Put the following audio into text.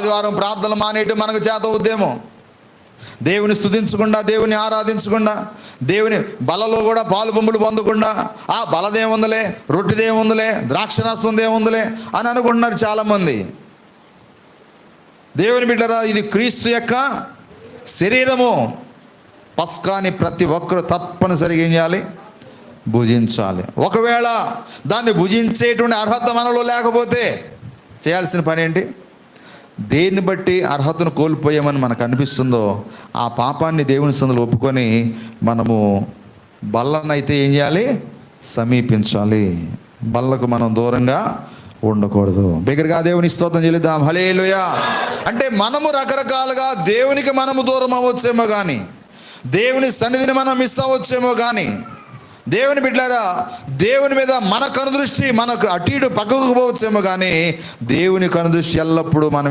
ఆదివారం ప్రార్థనలు మానేయటం మనకు చేత ఉద్యమం. దేవుని స్థుతించకుండా దేవుని ఆరాధించకుండా దేవుని బలలో కూడా పాలు బొమ్మలు పొందకుండా ఆ బలదేముందలే రొట్టిదేముందలే ద్రాక్షరసం అని అనుకుంటున్నారు చాలామంది. దేవుని బిడ్డరా ఇది క్రీస్తు యొక్క శరీరము. పస్కాని ప్రతి ఒక్కరు తప్పనిసరిగా ఏం చేయాలి? భుజించాలి. ఒకవేళ దాన్ని భుజించేటువంటి అర్హత మనలో లేకపోతే చేయాల్సిన పని ఏంటి? దేన్ని బట్టి అర్హతను కోల్పోయామని మనకు అనిపిస్తుందో ఆ పాపాన్ని దేవుని సందులో ఒప్పుకొని మనము బల్లనైతే ఏం చేయాలి? సమీపించాలి. బల్లకు మనం దూరంగా ఉండకూడదు. బిగ్గరగా దేవుని స్తోత్రం చెల్లిద్దాం. హలేలుయా అంటే మనము రకరకాలుగా దేవునికి మనము దూరం అవ్వచ్చేమో కానీ దేవుని సన్నిధిని మనం మిస్ అవ్వచ్చేమో కానీ దేవుని బిడ్డారా దేవుని మీద మన కనుదృష్టి మనకు అటు ఇటు పక్కకు పోవచ్చేమో కానీ దేవుని కనుదృష్టి ఎల్లప్పుడూ మనమే